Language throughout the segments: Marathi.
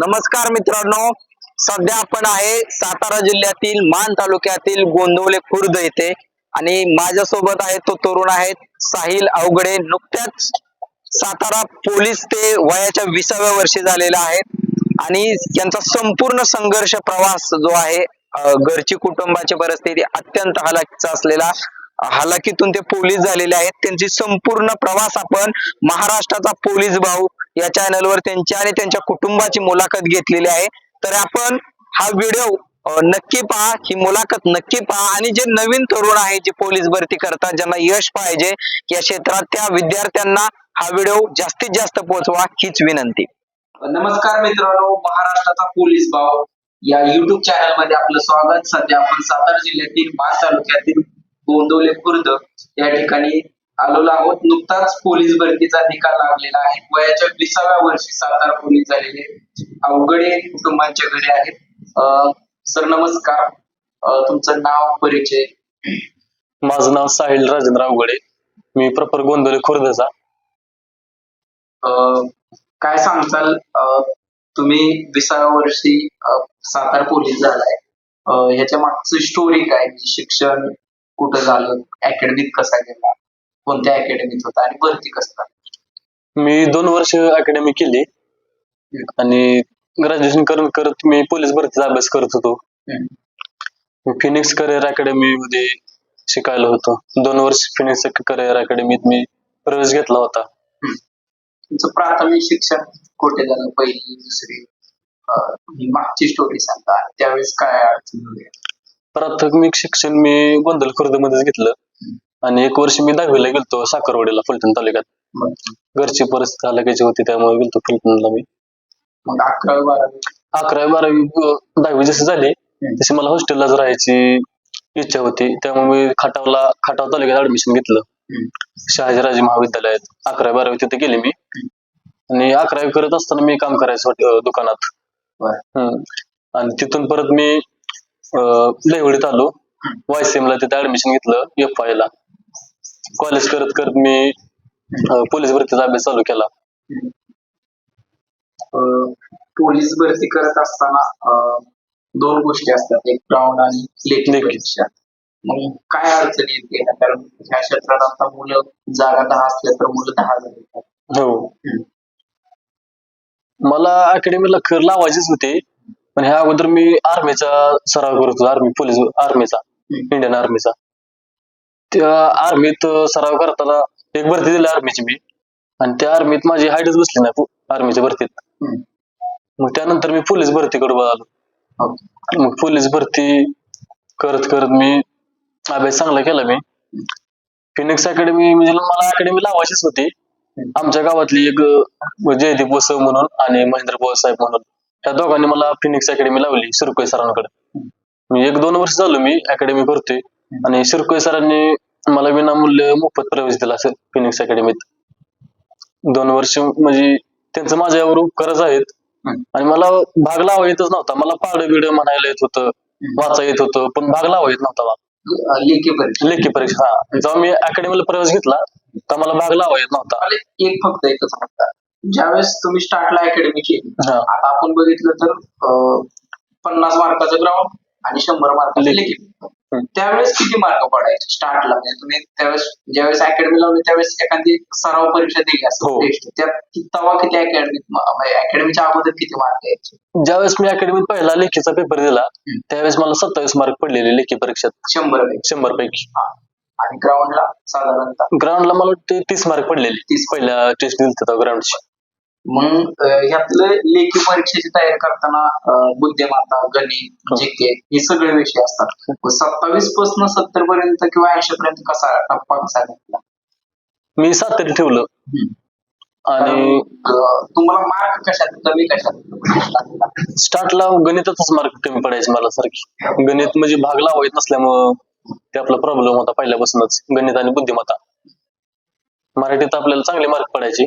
नमस्कार मित्रांनो. सध्या आपण आहे सातारा जिल्ह्यातील मान तालुक्यातील गोंदवले खुर्द येथे. आणि माझ्यासोबत आहे तो तरुण आहेत साहिल अवघडे. नुकत्याच सातारा पोलीस ते वयाच्या विसाव्या वर्षी झालेला आहे. आणि यांचा संपूर्ण संघर्ष प्रवास जो आहे घरची कुटुंबाची परिस्थिती अत्यंत हलाखीचा असलेला. हालाकीतून ते पोलीस झालेले आहेत. त्यांची संपूर्ण प्रवास आपण महाराष्ट्राचा पोलीस भाऊ या चॅनलवर त्यांच्या आणि त्यांच्या कुटुंबाची मुलाखत घेतलेली आहे. तर आपण हा व्हिडिओ नक्की पहा. ही मुलाखत नक्की पहा. आणि जे नवीन तरुण आहे जे पोलीस भरती करतात ज्यांना यश पाहिजे या क्षेत्रात त्या विद्यार्थ्यांना हा व्हिडिओ जास्तीत जास्त पोहोचवा हीच विनंती. नमस्कार मित्रांनो. महाराष्ट्राचा पोलीस भाऊ या युट्यूब चॅनलमध्ये आपलं स्वागत. सध्या आपण सातारा जिल्ह्यातील मान तालुक्यातील गोंदवले खुर्द या ठिकाणी आलेलो आहोत. नुकताच पोलीस भरतीचा निकाल लागलेला आहे. वयाच्या विसाव्या वर्षी सातारा पोलीस झालेले अवघडे कुटुंबांच्या घरी आहेत. अं, सर नमस्कार. तुमचं नाव परिचय? माझं नाव साहिल राजेंद्र अवघडे. मी प्रॉपर गोंधळे खुर्दचा. अं, काय सांगताल? अं, तुम्ही विसाव्या वर्षी सातारा पोलीस झालाय. ह्याच्या मागचं स्टोरी काय? म्हणजे शिक्षण कुठं झालं अकॅडमीत कसा गेला कोणत्या अकॅडमीत होता आणि भरती कसं? मी दोन वर्ष अकॅडमी केली. आणि ग्रॅज्युएशन करत करत मी पोलीस भरतीचा अभ्यास करत होतो. फिनिक्स करिअर अकॅडमी मध्ये शिकायला होतो. दोन वर्ष फिनिक्स करिअर अकॅडमीत मी प्रवेश घेतला होता. तुमचं प्राथमिक शिक्षण कुठे झालं? पहिली दुसरी? अं, ही मागची स्टोरी सांगता आणि त्यावेळेस काय अडचण प्राथमिक शिक्षण मी गोंधळ खुर्द मध्येच घेतलं. आणि एक वर्ष मी दहावीला गेलतो साखरवाडीला फलटण तालुक्यात. घरची परिस्थिती हलाखीची होती त्यामुळे गेलतो फलटणला मी. मग अकरावी बारावी? अकरावी बारावी दहावी जशी झाली तशी मला हॉस्टेललाच राहायची इच्छा होती. त्यामुळे मी खटावला खटाव तालुक्यात ऍडमिशन घेतलं. शहाजीराजे महाविद्यालयात. अकरावी बारावी तिथे गेली मी. आणि अकरावी करत असताना मी काम करायचं दुकानात. आणि तिथून परत मी अं, लयवडीत आलो. वायसीएम ला तिथे ऍडमिशन घेतलं एफ आय ला. कॉलेज करत करत मी पोलीस भरतीचा अभ्यास चालू केला. पोलीस भरती करत असताना दोन गोष्टी असतात. एक ग्राउंड आणि लेखी लेखी. परीक्षा. मग काय अडचणी येते कारण ह्या क्षेत्रात आता मुलं जागा दहा असल्या तर मुलं दहा जण येतात हो. मला अकॅडमीला कर लावायचीच होती. पण ह्या अगोदर मी आर्मीचा सराव करत होतो आर्मी पोलीस आर्मीचा इंडियन आर्मीचा. त्या आर्मीत सराव करताना एक भरती दिली आर्मीची मी. आणि त्या आर्मीत माझी हाईटच बसली नाही आर्मीच्या भरतीत. मग त्यानंतर मी पोलीस भरतीकडे आलो मग पोलीस भरती करत करत मी अभ्यास चांगला केला मी. फिनिक्स अकॅडमी म्हणजे मला अकॅडमी लावायचीच होती. आमच्या गावातली एक जयदीप वसव म्हणून आणि महेंद्र पवार साहेब म्हणून. त्या दोघांनी मला फिनिक्स अकॅडमी लावली शिरकोय सरांकडे. मी एक दोन वर्ष झालो मी अकॅडमी करतोय आणि शिरकोय सरांनी मला विनामूल्य मोफत प्रवेश दिला असेल फिनिक्स अकॅडमीत दोन वर्ष म्हणजे त्यांचं माझ्यावर उपकारच आहेत. आणि मला भाग लावा येतच नव्हता. मला पाड बिड म्हणायला येत होतं. वाचा येत होतं पण भाग लावा येत नव्हता मला. लेखी परीक्षा. हा. जेव्हा मी अकॅडमीला प्रवेश घेतला तेव्हा मला भाग लावा येत नव्हता. एक फक्त एकच ज्यावेळेस तुम्ही स्टार्टला अकॅडमी केली हा. आता आपण बघितलं तर अं, पन्नास मार्काचं ग्राउंड आणि शंभर मार्काचं लेखी. लेखी त्यावेळेस किती मार्क पडायचे स्टार्टला म्हणजे तुम्ही त्यावेळेस ज्यावेळेस अकॅडमी लावली त्यावेळेस एखादी सराव परीक्षा दिली हो. टेस्ट त्यात कि- तेव्हा किती अकॅडमीत अकॅडमीच्या अगोदर किती मार्क यायचे? ज्यावेळेस मी अकॅडमीत पहिला लेखीचा पेपर दिला हम्म. त्यावेळेस मला सत्तावीस मार्क पडलेले लेखी परीक्षेत. शंभर पैकी. शंभर पैकी. आणि ग्राउंडला साधारणतः? ग्राउंडला मला वाटते तीस मार्क पडलेले. तीस. पहिल्या टेस्ट दिली ग्राउंडची मग ह्यातलं लेखी परीक्षेची तयारी करताना बुद्धिमत्ता गणित हो. जीके हे सगळे विषय असतात. सत्तावीसपासून सत्तर पर्यंत किंवा ऐंशी पर्यंत कसा टप्पा कसा घेतला मी सातरी ठेवलं. आणि तुम्हाला मार्क कशात? कमी कशात? स्टार्टला गणितातच मार्क कमी पडायचे मला सारखी. गणित म्हणजे भाग लावा येत नसल्यामुळं ते आपला प्रॉब्लेम होता पहिल्यापासूनच गणित आणि बुद्धिमत्ता. मराठीत आपल्याला चांगले मार्क पडायचे.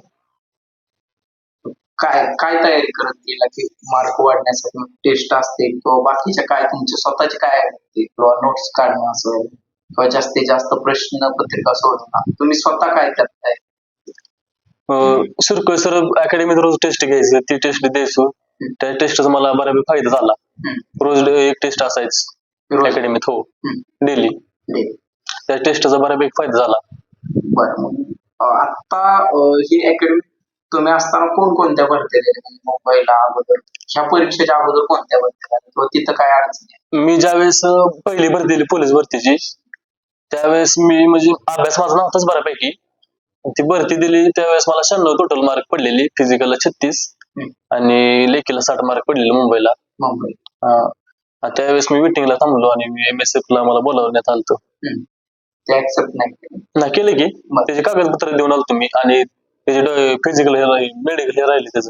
काय काय तयारी करत गेला की मार्क वाढण्यासाठी टेस्ट असते किंवा बाकीच्या काय तुमचे स्वतःचे काय असते किंवा नोट्स काढणं असेल किंवा जास्तीत जास्त प्रश्न पत्रिका सोडवणं तुम्ही स्वतः काय करताय? सुरकोय सर अकॅडमीत रोज टेस्ट घ्यायचं. ती टेस्ट द्यायचो. त्या टेस्टचा मला बऱ्यापैकी फायदा झाला. रोज एक टेस्ट असायच? अकॅडमीत हो. डेली. त्या टेस्टचा बऱ्यापैकी फायदा झाला. आता ही अकॅडमी तुम्ही असताना कोणकोणत्या भरत्या दिल्या म्हणजे मुंबईला अगोदर ह्या परीक्षेच्या अगोदर कोणत्या भरत्या दिल्या? किंवा तिथं काय अडचण आहे? मी ज्यावेळेस अं, पहिली भरती दिली पोलीस भरतीची त्यावेळेस मी म्हणजे अभ्यास माझा नव्हताच बऱ्यापैकी ती भरती दिली त्यावेळेस मला शहाण्णव टोटल मार्क पडलेली फिजिकलला छत्तीस हम्म. आणि लेखीला साठ मार्क पडलेले मुंबईला मुंबई. आणि त्यावेळेस मी मिटिंगला थांबलो आणि मी एम एस एफ ला मला बोलावण्यात आलं हम्म. ते ऍक्सेप्ट नाही केलं. ना केलं की बरं. त्याचे कागदपत्र देऊन आलो तुम्ही आणि त्याचे फिजिकल हे मेडिकल हे राहिले त्याचं.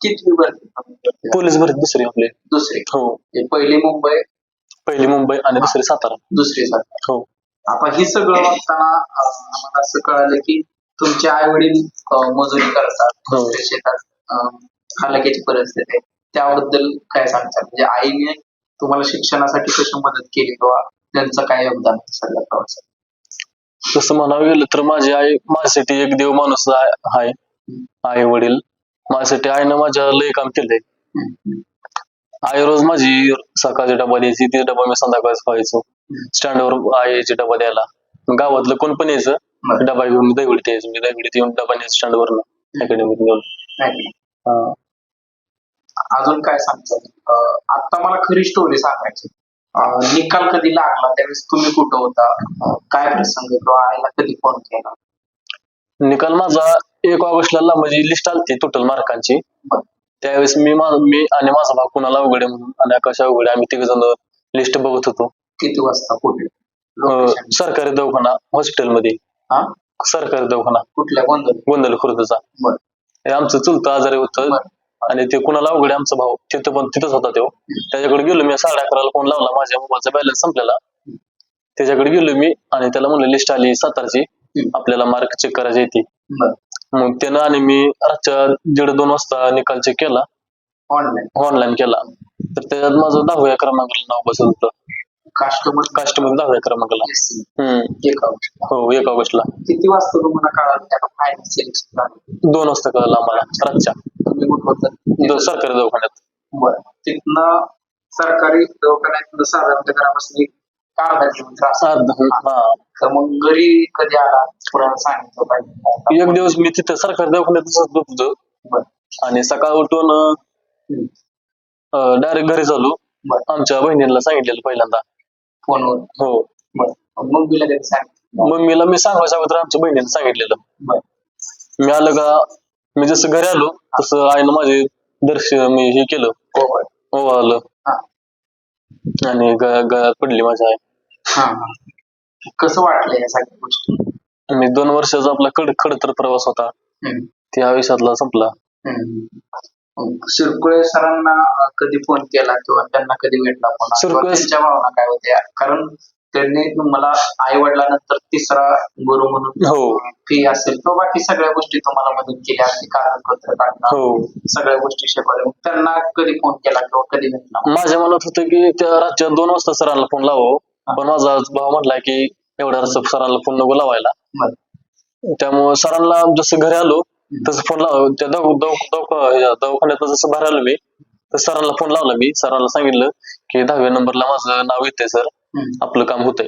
कितवी भरती? पोलीस भरती दुसरी आपले. दुसरी? हो. म्हणजे पहिली मुंबई? पहिली मुंबई आणि दुसरी सातारा. दुसरी सातारा. हो. आता ही सगळं वागताना अं, आम्हाला असं कळालं की तुमचे आई वडील मजुरी करतात हो. दुसऱ्या शेतात अं, हालाकीची परिस्थिती आहे. त्याबद्दल काय सांगतात? म्हणजे आईने तुम्हाला शिक्षणासाठी कशी मदत केली किंवा त्यांचं काय योगदान आहे सगळ्या प्रवासात तसं म्हणावं गेलं तर माझी आई माझ्यासाठी एक देव माणूस आहे आहे. आई वडील. माझ्यासाठी आईनं माझ्या लय काम केलंय. आई रोज माझी सकाळची डबा द्यायची ती डबा मी संध्याकाळी खायचो स्टँडवर आईची डबा द्यायला. गावातलं कोण पण यायचं डबा घेऊन दहीवडीत यायचं. यायचो मी दहीवडीत येऊन डबा न्यायचो स्टँडवर अकॅडमीत घेऊन अजून काय सांगतो? आता मला खरी स्टोरी सांगायची. निकाल कधी लागला? त्यावेळेस तुम्ही कुठं होता? काय प्रसंग किंवा आईला कधी फोन केला? निकाल माझा एक ऑगस्टला म्हणजे लिस्ट आलती टोटल मार्कांची. त्यावेळेस मी मा- मी आणि माझा भाऊ कुणाला अवघडे म्हणून आणि आकाश अवघडे आम्ही तिघ जण लिस्ट बघत होतो. किती वाजता कुठे? सरकारी दवाखाना हॉस्पिटलमध्ये सरकारी दवाखाना. कुठल्या गोंधळ? गोंधळ खुर्दचा. हे आमचं चुलतं आजारी होतं. आणि ते कुणाला अवघडे आमचा भाऊ. तिथं पण तिथंच होता तो. त्याच्याकडे गेलो मी साडे अकराला फोन लावला. माझ्या मोबाईलचा बॅलन्स संपलेला. त्याच्याकडे गेलो मी आणि त्याला म्हणलं लिस्ट आली सातारची. आपल्याला मार्क चेक करायची आहे ती. बरं मग त्यानं आणि मी रातच्या दीड दोन वाजता निकाल चेक केला. ऑनलाईन ऑनलाईन केला. तर त्याच्यात माझं दहाव्या क्रमांकाला नाव बसत होतं. कास्टमर कास्टमध्ये दहाव्या क्रमांकाला. हम्म. एक. हो एक ऑगस्टला किती वाजता तुम्हाला कळालं? दोन वाजता कळलं आम्हाला रातच्या. तुम्ही कुठं होतं दो- सरकारी दवाखान्यात. बरं. तिथनं सरकारी दवाखान्यात साधारणतः घरापासून एक अर्धा हा. तर मग घरी कधी आला पुरावा सांगितलं पाहिजे? एक दिवस मी तिथं सरकारी दवाखान्यातच होतो आणि सकाळ उठून. डायरेक्ट घरी झालो आमच्या बहिणीला सांगितलेलं पहिल्यांदा. फोनवर? हो. बरं. मग मी लगेच सांगितलं? मम्मीला मी सांगायच्या अगोदर आमच्या बहिणीला सांगितलेलं. मी आलं का मी जसं घरी आलो तसं आईनं माझे दर्शन मी हे केलं. हा आणि गळ्यात पडली माझ्या आई. कसं वाटलं या सगळ्या गोष्टी? आणि दोन वर्षाचा आपला कड खडतर प्रवास होता. हम्म. ते आयुष्यातला संपला. हम्म. शिरकुळे सरांना अं, कधी फोन केला किंवा त्यांना कधी भेटला फोन किंवा शिरकुळे- त्यांच्या भावना काय होत्या? कारण त्यांनी मला आई वडिलांनंतर तिसरा गुरु म्हणून हो. फी असेल. किंवा बाकी सगळ्या गोष्टी तुम्हाला मदत केल्या अगदी कागदपत्र काढणं हो. सगळ्या गोष्टी शिकवल्या. त्यांना कधी फोन केला किंवा कधी भेटला? माझ्या मनात होतं की त्या रातच्या दोन वाजता सरांना फोन लावावं पण माझा भाव म्हटला की एवढ्या सरांना फोन नको लावायला. त्यामुळे सरांना जसं घरी आलो तसं फोन लाव त्या दवाखान्यात जसं बाहेर आलो मी तर सरांना फोन लावला मी. सरांना सांगितलं की दहाव्या नंबरला माझं नाव येतंय सर. आपलं काम होतंय.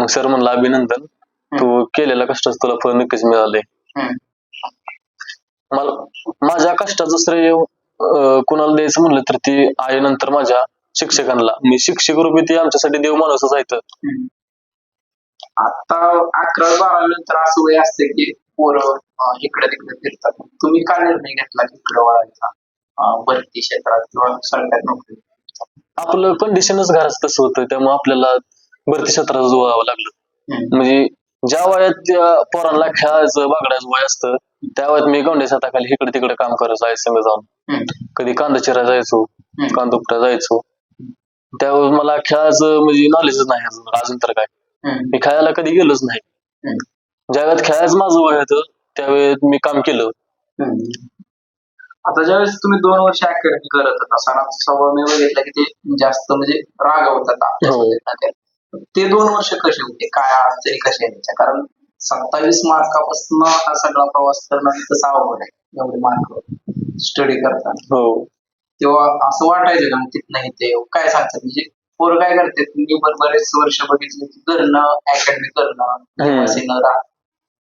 मग सर म्हणलं अभिनंदन. तू केलेल्या कष्टाचं तुला फळ नक्कीच मिळालंय. मला माझ्या कष्टाचं श्रेय कुणाला द्यायचं म्हणलं तर ती आईनंतर माझ्या शिक्षकांना. मी शिक्षक रूपी ती आमच्यासाठी देव माणूसच आहेत. आता अकरा बारा नंतर असं वय असते की पोरं इकडे तिकडे फिरतात. तुम्ही का निर्णय घेतला की इकडे वळायचा भरती क्षेत्रात किंवा सरकारी नोकरी आपलं कंडिशनच घरात तसं होतं त्यामुळे आपल्याला भरती क्षेत्रात जोडावं लागलं. म्हणजे ज्या वयात त्या पोरांना खेळायचं बागडायचं वय असतं त्या वयात मी गवंड्या शेताखाली इकडे तिकडे काम जायचं संग जाऊन. कधी कांदा चिरा जायचो हम्म. कांदा उपटा जायचो त्यावेळेस मला खेळायचं म्हणजे नॉलेजच नाही अजून अजून तर काय. मी खेळायला कधी गेलोच नाही. ज्या वेळेत खेळायचं माझं वय होतं त्यावेळेत मी काम केलं. आता ज्यावेळेस तुम्ही दोन वर्ष अकॅडमी करत होता सणाचा स्वभाव मी बघितला की ते जास्त म्हणजे रागवतात ना ते. ते दोन वर्ष कसे होते? काय अडचणी कशा यायच्या? कारण सत्तावीस मार्कापासून हा सगळा प्रवास करणं तसा अवघड आहे एवढे मार्क. स्टडी करताना. हो. तेव्हा असं वाटायचं का तिथनं इथे येऊ? काय सांगतात? म्हणजे पोरं काय करते मी पण बरेच वर्ष बघितले की करणं अकॅडमी करणं निवासी न राहणं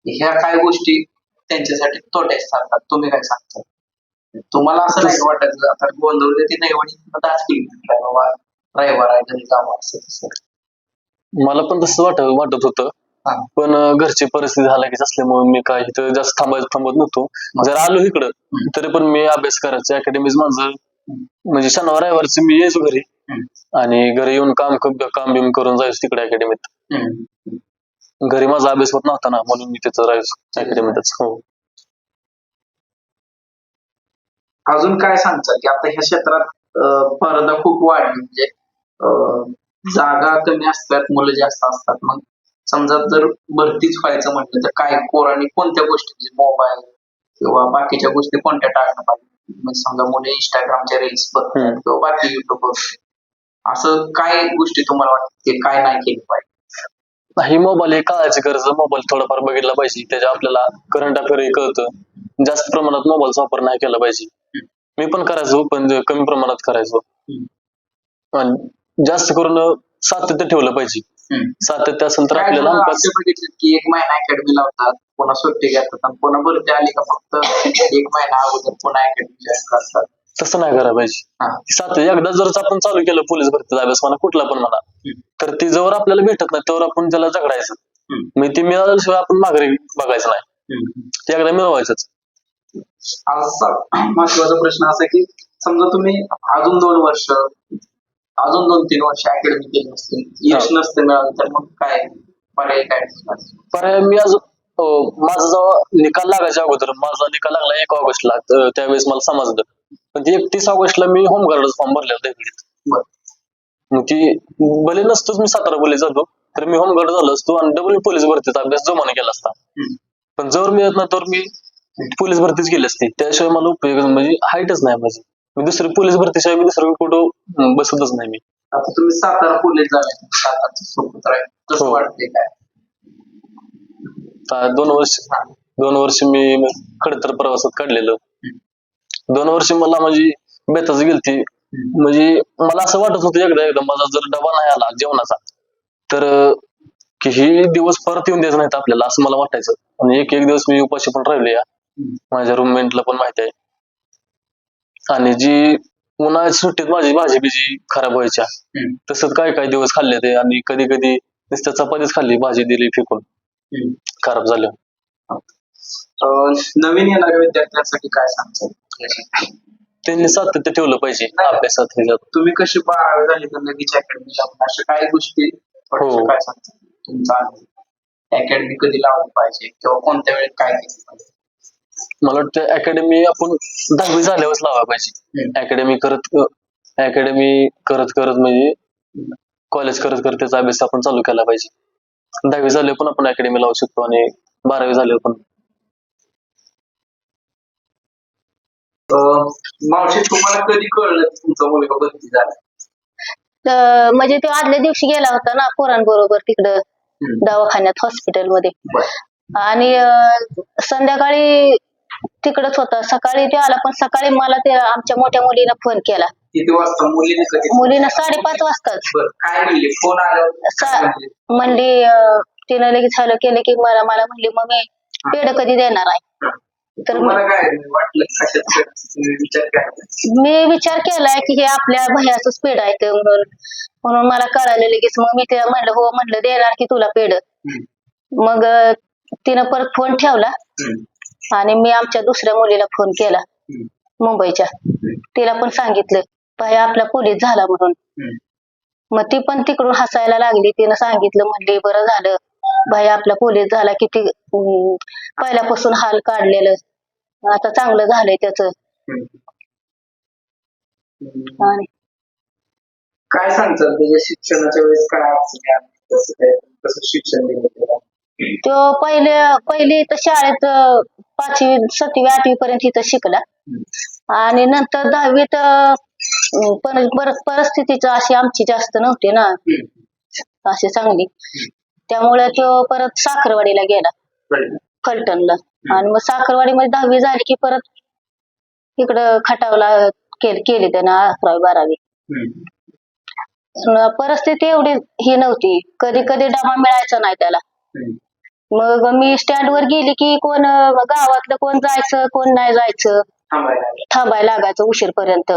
ह्या काय गोष्टी त्यांच्यासाठी तोट्याच ठरतात तुम्ही काय सांगता? तुम्हाला असं नाही वाटत आता गोंधवले ती नाही बाबा ड्रायव्हर आहे घरी काम असं मला पण तसं वाटत वाटत होतं. पण घरची परिस्थिती हालाकीच असल्यामुळे मी काय इथं जास्त थांबायचं थांबत नव्हतो. जर आलो इकडं. तरी पण मी अभ्यास करायचं. अकॅडमीज माझं म्हणजे शनिवार रविवारचं मी यायचो घरी. आणि घरी येऊन काम काम बिम करून जायचो तिकडे अकॅडमीत. घरी माझा अभ्यास होत नव्हता ना म्हणून मी तिथं राहायचो अकॅडमीतच हो. अजून काय सांगतात की आता ह्या क्षेत्रात स्पर्धा खूप वाढली. म्हणजे जागा कमी असतात मुलं जास्त असतात. मग समजा जर भरतीच व्हायचं म्हटलं तर काय पोरांनी कोणत्या गोष्टी? मोबाईल किंवा बाकीच्या गोष्टी कोणत्या टाळणं पाहिजे? म्हणजे समजा मुले इंस्टाग्रामच्या रील्स बघतात. किंवा बाकी युट्यूब असं काय गोष्टी तुम्हाला वाटतं की काय नाही केलं पाहिजे? ही मोबाईल हे काळाची गरज मोबाईल थोडाफार बघितला पाहिजे. त्याच्या आपल्याला करंट अफेअर कळतं. जास्त प्रमाणात मोबाईलचा वापर नाही केला पाहिजे. मी पण करायचो पण कमी प्रमाणात करायचो. आणि जास्त करून सातत्य ठेवलं पाहिजे. सातत्य असेल तर आपल्याला बघितले की एक महिना अकॅडमी लावतात पुन्हा सुट्टी घेतात. आणि पुन्हा भरती आली का फक्त एक महिना अगोदर पुन्हा अकॅडमी करतात तसं नाही करायला पाहिजे हा. सात एकदा जर आपण चालू केलं पोलीस भरतीचा अभ्यास म्हणा कुठला पण म्हणा. तर ती जवळ आपल्याला भेटत नाही त्यावर आपण त्याला झगडायचं. मी ती मिळाल्याशिवाय आपण माघारी बघायचं नाही. ते एकदा मिळवायचंच महत्त्वाचा प्रश्न असा की समजा तुम्ही अजून दोन वर्ष अजून दोन तीन वर्ष अकॅडमी केली असतील यश नसतं मिळालं तर मग काय पर्याय काय? पर्याय मी आज अं, माझा जेव्हा निकाल लागायच्या अगोदर माझा निकाल लागला एक ऑगस्टला त्यावेळेस मला समजलं पण ती एकतीस ऑगस्टला मी होमगार्ड फॉर्म भरलेला बरं. मग ती भले नसतोच मी सातारा पोलीस जातो तर मी होमगार्ड झालो असतो आणि डबल पोलीस भरतीचा अभ्यास जमाने केला असता. पण जर मिळत नाही तर मी पोलीस भरतीच केली असती त्याशिवाय मला उपयोग म्हणजे हाईटच नाही माझी मी दुसरी पोलीस भरतीशिवाय मी दुसरं कुठं बसतच नाही मी आता तुम्ही सातारा पोलीस झाले हो. काय दोन वर्ष. दोन वर्ष मी खडतर प्रवासात काढलेलं दोन वर्ष मला म्हणजे बेताच गेलती. म्हणजे मला असं वाटत होतं एकदा एकदा माझा जर डबा नाही आला जेवणाचा तर अं, की हे दिवस परत येऊन द्यायचं नाहीत आपल्याला असं मला वाटायचं. आणि एक एक दिवस मी उपाशी पण राहिले या. माझ्या रूममेंटला पण माहिती आहे. आणि जी उन्हाळ्यात सुट्टीत माझी भाजी बिजी खराब व्हायच्या तसंच काय काय दिवस खाल्ले ते. आणि कधी कधी नुसतं चपातीच खाल्ली भाजी दिली फेकून. खराब झालं. नवीन येणाऱ्या विद्यार्थ्यांसाठी काय सांगतो त्यांनी सातत्य ठेवलं पाहिजे. अभ्यासात ह्याच्यात तुम्ही कशी बारावी झाली तर लगेच अकॅडमी लावून अशा काही गोष्टी हो. काय सांगतात तुमचा अकॅडमी कधी लावली पाहिजे किंवा कोणत्या वेळेत काय केलं पाहिजे मला वाटतं अकॅडमी आपण दहावी झाल्यावरच लावायला पाहिजे हम्म. अकॅडमी करत अकॅडमी करत करत म्हणजे कॉलेज करत करत त्याचा अभ्यास आपण चालू केला पाहिजे दहावी झाल्यावर पण आपण अकॅडमी लावू शकतो आणि बारावी झाल्यावर पण मावशी तुम्हाला कधी कळलं की तुमचा मुलगा भरती झाला? तर म्हणजे तो आदल्या दिवशी गेला होता ना पोरांबरोबर तिकडं दवाखान्यात हॉस्पिटलमध्ये. बरं. आणि अं, संध्याकाळी तिकडच होता. सकाळी ते आला पण सकाळी मला ते आमच्या मोठ्या मुलीनं फोन केला. किती वाजता? मुलीने कधी मुलीनं साडेपाच वाजताच. बरं, काय म्हणले? फोन आल्यावर काय सा- म्हणले? म्हणली अं, तिनं लगेच हॅलो केलं की मला मला म्हणली मम्मी पेड कधी देणार आहे? तर तुम्हाला काय वाटलं? कशात तुम्ही विचार केला मी विचार केलाय की हे आपल्या भयाचं पेड आहे ते म्हणून. म्हणून मला कळालं लगेच. मग मी तिला म्हणलं हो म्हणलं देणार की तुला पेड हम्म. मग अं, तिनं परत फोन ठेवला. हम्म. आणि मी आमच्या दुसऱ्या मुलीला फोन केला. हम्म. मुंबईच्या. तिला पण सांगितलं भाई आपला पोलीस झाला म्हणून. हम्म. मग ती पण तिकडून हसायला लागली. तिनं सांगितलं म्हणली बरं झालं. भाई आपला पोलीस झाला किती अं, पहिल्यापासून हाल काढलेलं आता चांगलं झालंय त्याच. हम्म. आणि काय सांगतात त्याच्या शिक्षणाच्या वेळेस काय अडचणी आल्या? कसं काय कसं शिक्षण दिलं त्याला? तो पहिले पहिली तर शाळेत अं, पाचवी सातवी आठवी पर्यंत इथं शिकला. आणि नंतर दहावीत अं, पर- परिस्थितीच अशी आमची जास्त नव्हती ना. अशी चांगली. त्यामुळे तो परत साखरवाडीला गेला. फलटणला. आणि मग साखरवाडीमध्ये दहावी झाली की परत इकडं खटावला केली केली त्यानं अकरावी बारावी. न- परिस्थिती एवढी ही नव्हती. कधी कधी डबा मिळायचा नाही त्याला. हम्म. मग मी स्टँड वर गेली की कोण गावातलं कोण जायचं कोण नाही जायचं. थांबायला लागायचं उशीरपर्यंत.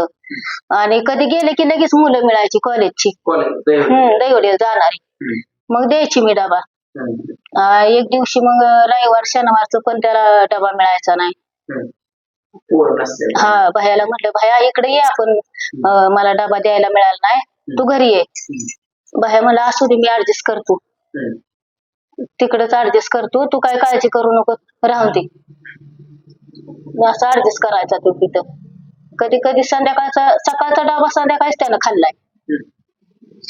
आणि कधी गेले की लगेच मुलं मिळायची कॉलेजची दैवडीला जाणारी. मग द्यायची मी डबा. आ, एक दिवशी मग रविवार शनिवारचं पण त्याला डबा मिळायचा नाही. हम्म. पोरं नसते हा भैयाला म्हटलं भैया इकडे ये आपण. अं, मला डबा द्यायला मिळाला नाही. तू घरी ये. भैया मला असू दे मी ऍडजस्ट करतो. तिकडेच ऍडजस्ट करतो. तू काय काळजी करू नको. राहून दे. असं ऍडजस्ट करायचा तो तिथं. कधी कधी संध्याकाळचा सकाळचा डबा संध्याकाळीच त्यानं खाल्लाय.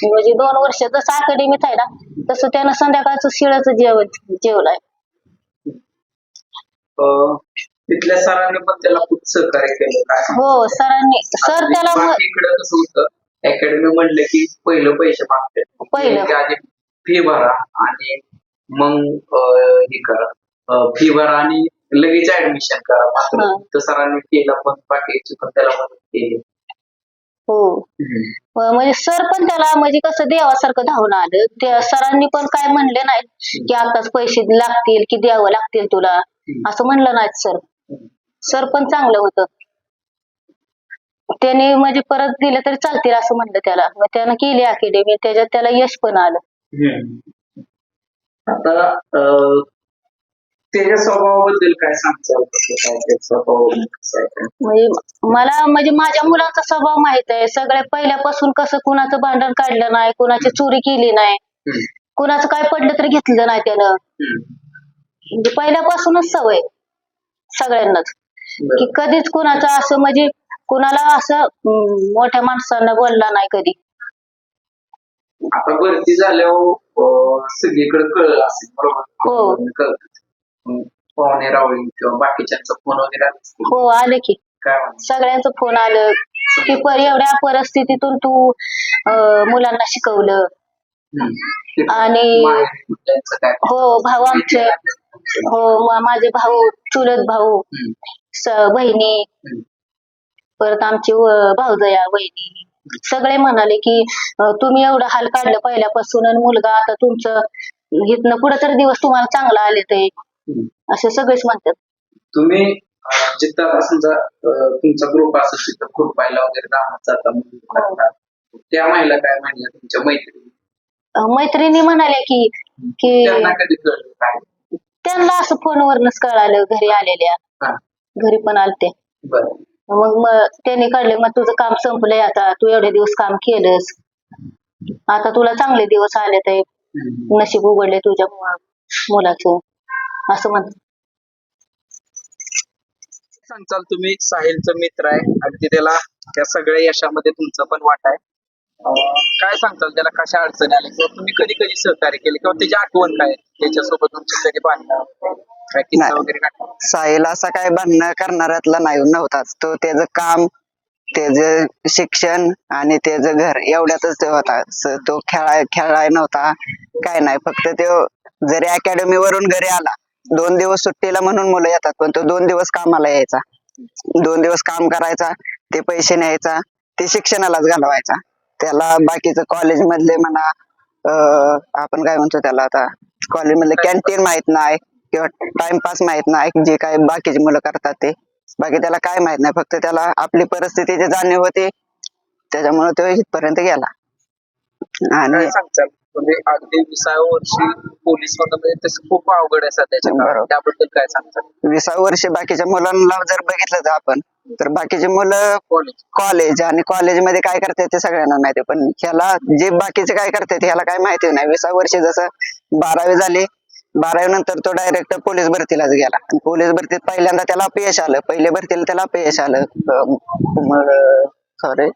म्हणजे दोन वर्ष जसं अकॅडमीत आहे ना तसं त्यानं संध्याकाळचं शिळाचं जेवण जेवलाय अं, तिथल्या सरांनी पण त्याला खूप सहकार्य केलं काय हो सरांनी. सर त्याला म- इकडे कसं होतं अकॅडमी म्हणलं की पहिलं पैसे मागते पहिलं. आधी फी भरा आणि मग अं, हे करा. फी भरा आणि लगेच ऍडमिशन करा मात्र. हा. तर सरांनी केलं पण बाकीची पण त्याला मदत केली. हो. हो. म्हणजे सर पण त्याला म्हणजे कसं देवासारखं धावून आलं. त्या सरांनी पण काय म्हणले नाही की आताच पैसे लागतील की द्यावं लागतील तुला. असं म्हणलं नाही सर. सर पण चांगलं होतं. त्याने म्हणजे परत दिलं तरी चालतील असं म्हणलं त्याला. मग त्यानं केली अकॅडमी त्याच्यात त्याला यश पण आलं. आता त्याच्या स्वभावाबद्दल काय सांगता काय स्वभाव? म्हणजे मला म्हणजे माझ्या मुलाचा स्वभाव माहीत आहे सगळ्या पहिल्यापासून कसं कुणाचं भांडण काढलं नाही कुणाची चोरी केली नाही. कुणाचं काय पडलं तरी घेतलं नाही त्यानं. म्हणजे पहिल्यापासूनच सवय सगळ्यांनाच. की कधीच कुणाचं असं म्हणजे कुणाला असं मोठ्या माणसांना बोलला नाही कधी आता भरती झाल्यावर सगळीकडे कळलं असेल बरोबर हो. कळतं. मग पाहुणे रावळी किंवा बाकीच्यांचा फोन वगैरे आला असेल. हो आले की काय? सगळ्यांचं फोन आलं की पर एवढ्या परिस्थितीतून तू अं, मुलांना शिकवलं हम्म. आणि- माहेरी त्यांचं काय हो भाऊ आमचे हो म- माझे भाऊ चुलत भाऊ हम्म. स- बहिणी हम्म. परत आमची व- भाऊजया वहिनी सगळे म्हणाले की अं, तुम्ही एवढं हाल काढलं पहिल्यापासून आणि मुलगा आता तुमचं इथनं पुढे तर दिवस तुम्हाला चांगला आले ते. असे सगळेच म्हणतात. तुम्ही जिथं समजा तुमचा ग्रुप असेल तिथं खुरपायला वगैरे राहत जाता मुली करता. त्या महिला काय म्हणल्या तुमच्या मैत्रिणी? मैत्रिणी म्हणाल्या की की त्यांना कधी कळलं काय? त्यांना असं फोनवरनच कळालं घरी आलेल्या. हा. घरी पण आलते. मग मग त्यांनी काढले मग तुझं काम संपलंय आता तू एवढे दिवस काम केलंस. आता तुला चांगले दिवस आले ते. नशीब उघडले तुझ्या मुलाचं. असं म्हणत सांगचाल तुम्ही? साहिलचं मित्र आहे अगदी त्याला त्या सगळ्या यशामध्ये तुमचं पण वाटा आहे. काय सांगताल त्याला? कशा अडचणी आल्या? किंवा तुम्ही कधी कधी सहकार्य केले? किंवा त्याची आठवण काय? त्याच्यासोबत तुमची कधी काय किस्सा नाही. वगैरे काय साहिल असा काय भांडणं करणाऱ्यातला नाही नव्हताच. तो त्याचं काम त्याचं शिक्षण आणि त्याचं घर एवढ्यातच तो होता. स- तो खेळाय खेळाय नव्हता. काय नाही फक्त तो जरी अकॅडमी वरून घरी आला दोन दिवस सुट्टीला म्हणून मुलं येतात पण तो दोन दिवस कामाला यायचा. दोन दिवस काम करायचा ते पैसे न्यायचा ते शिक्षणालाच घालवायचा. त्याला बाकीचं कॉलेज मधले म्हणा आपण काय म्हणतो त्याला आता कॉलेज मधले कॅन्टीन माहीत नाही किंवा टाइमपास माहीत नाही जे काय बाकीची मुलं करतात ते. बाकी त्याला काय माहीत नाही फक्त त्याला आपली परिस्थितीची जाणीव होती. त्याच्यामुळे तो इथपर्यंत गेला. आणि म्हणजे अगदी विसाव्या वर्षी पोलीस मधलं म्हणजे तसं खूप अवघड आहे सध्याच्या काळात. बरोबर. त्याबद्दल काय सांगताल विसाव्या वर्षी बाकीच्या मुलांना जर बघितलं तर आपण तर बाकीची मुलं कॉलेज कॉलेज आणि कॉलेजमध्ये काय करतात ते सगळ्यांना माहिती पण ह्याला जे बाकीचे काय करतात ह्याला काय माहिती नाही. विसाव्या वर्षी जसं बारावी झाली बारावी नंतर तो डायरेक्ट पोलीस भरतीलाच गेला. आणि पोलीस भरतीत पहिल्यांदा त्याला अपयश आलं. पहिले भरतीला त्याला अपयश आलं. सॉरी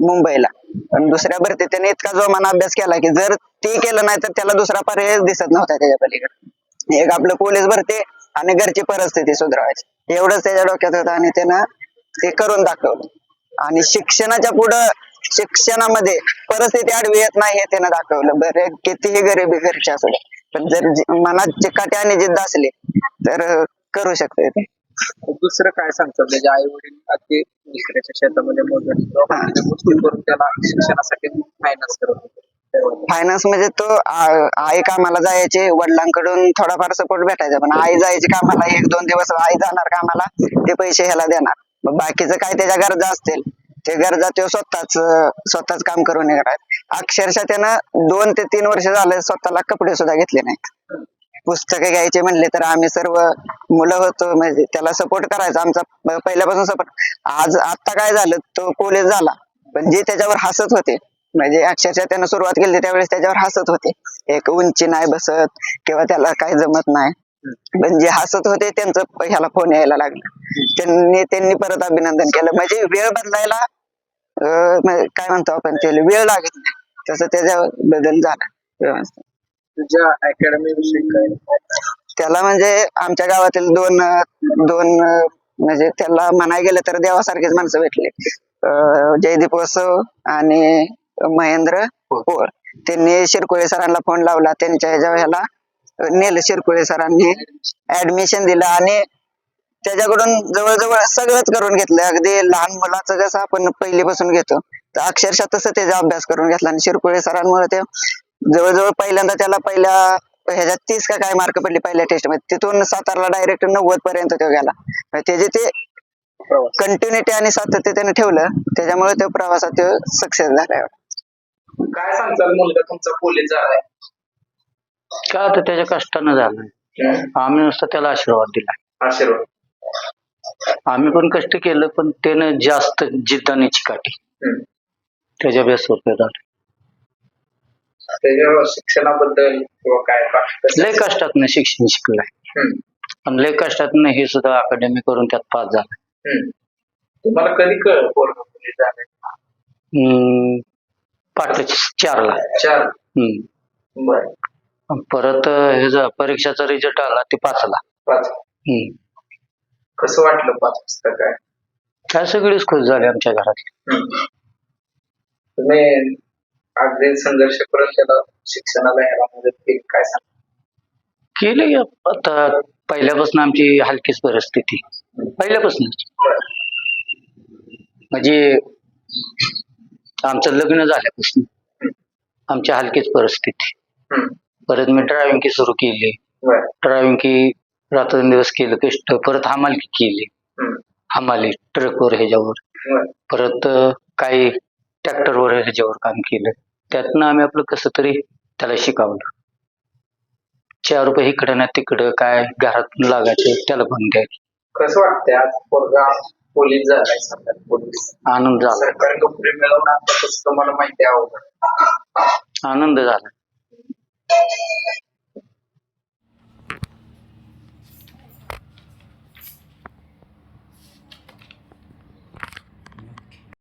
मुंबईला. पण दुसऱ्या भरती त्याने इतका जोमाने अभ्यास केला की जर ते केलं नाही तर त्याला दुसरा पर्याय दिसत नव्हता त्याच्या पलीकडे. एक आपलं पोलीस भरती आणि घरची परिस्थिती सुधारायची एवढंच त्याच्या डोक्यात होतं आणि त्यानं ते करून दाखवलं. आणि शिक्षणाच्या पुढं शिक्षणामध्ये परिस्थिती आडवी येत नाही हे त्यानं दाखवलं. बरे कितीही गरिबी घरची असू दे पण जर मनात चिकाटी आणि जिद्द असली तर करू शकते ते. दुसरं काय सांगतात? त्याचे आई वडील अगदी दुसऱ्याच्या शेतामध्ये किंवा बाकीच्या गोष्टी करून त्याला शिक्षणासाठी फायनान्स करत होते. फायनान्स म्हणजे तो आ- आई कामाला जायचे वडिलांकडून थोडाफार सपोर्ट भेटायचा. पण आई जायची कामाला एक दोन दिवस आई जाणार कामाला ते पैसे ह्याला देणार. मग बाकीचं काय त्याच्या गरजा असतील? ते गरजा तो स्वतःच स्वतःच काम करून हे करायचं अक्षरशः त्यानं दोन ते तीन वर्ष झाले स्वतःला कपडे सुद्धा घेतले नाहीत. पुस्तकं घ्यायचे म्हणले तर आम्ही सर्व मुलं होतो. म्हणजे त्याला सपोर्ट करायचा. आमचा पहिल्यापासून सपोर्ट आज आता काय झालं तो कॉलेज झाला. पण जे त्याच्यावर हसत होते म्हणजे अक्षरशः त्यानं सुरुवात केली त्यावेळेस त्याच्यावर हसत होते. एक उंची नाही बसत किंवा त्याला काय जमत नाही. पण जे हसत होते त्यांचं ह्याला फोन यायला लागला. त्यांनी त्यांनी परत अभिनंदन केलं. म्हणजे वेळ बदलायला अं, काय म्हणतो आपण त्याला? वेळ लागत नाही. तसं त्याच्या बदल झाला. व्यवस्थित. तुझ्या अकॅडमी विषयी काय? त्याला म्हणजे आमच्या गावातील दोन दोन म्हणजे त्याला म्हणाय गेलं तर देवासारखेच माणसं भेटले. जयदीप वसव आणि महेंद्र पोळ. त्यांनी शिरकुळे सरांना फोन लावला. त्यांच्या ह्याच्या ह्याला नेलं शिरकुळे सरांनी ऍडमिशन दिलं आणि त्याच्याकडून जवळजवळ सगळंच करून घेतलं. अगदी लहान मुलाचं जसं आपण पहिलीपासून घेतो. तर अक्षरशः तसं त्याचा अभ्यास करून घेतला आणि शिरकुळे सरांमुळे ते जवळजवळ पहिल्यांदा त्याला पहिल्या ह्याच्यात तीस का काय मार्क पडले पहिल्या टेस्टमध्ये. तिथून सातारला डायरेक्ट नव्वद पर्यंत तो गेला. त्याचे ते कंटिन्युटी आणि सातत्य त्याने ठेवलं त्याच्यामुळे तो प्रवासात सक्सेस झाला काय सांगताल मुलगा तुमचा पोलीस झालाय? का आता त्याच्या कष्टानं झालं. आम्ही नुसतं त्याला आशीर्वाद दिला. आशीर्वाद. आम्ही पण कष्ट केलं पण त्यानं जास्त जिद्दाने चिकाटी. त्याच्या बेसवर ते झालं शिक्षणाबद्दल किंवा काय पाठ- लय शिक्षण शिकलंय हम्म. आणि लय कष्टातनं हे सुद्धा अकॅडमी करून त्यात पास झालं. हम्म. तुम्हाला कधी कळलं पोरगा झालाय हम्म, पाठ चारला. चार. हम्म. बर. परत ह्याचा परीक्षाचा रिझल्ट आला ते पाचला. पाच. हम्म. कसं वाटलं पाच वाजता काय? काय सगळीच खुश झाली आमच्या घरात. तुम्ही अगदी संघर्ष करून त्याला शिक्षणाला ह्याला मदत केली काय सांग? केले आता. पहिल्यापासून आमची हलकीच परिस्थिती. पहिल्यापासून. म्हणजे आमचं लग्न झाल्यापासून आमची हलकीच परिस्थिती. परत मी ड्रायव्हिंग की सुरू केली. ड्रायव्हिंग की रात्रंदिवस केलं कष्ट. परत हमाली केली. हमाली ट्रकवर ह्याच्यावर. परत काही ट्रॅक्टरवर ह्याच्यावर काम केलं. त्यातनं आम्ही आपलं कसं तरी त्याला शिकवलं. चार रुपये इकडं ना तिकडं काय घरात लागायचं त्याला पण द्यायचं. कसं वाटतंय आज पोरगा पोलीस झालाय सरकारी पोलीस आनंद झाला. सरकारी नोकरी मिळवणं आता कसं तुम्हाला माहिती आहे अवघड? आनंद झाला.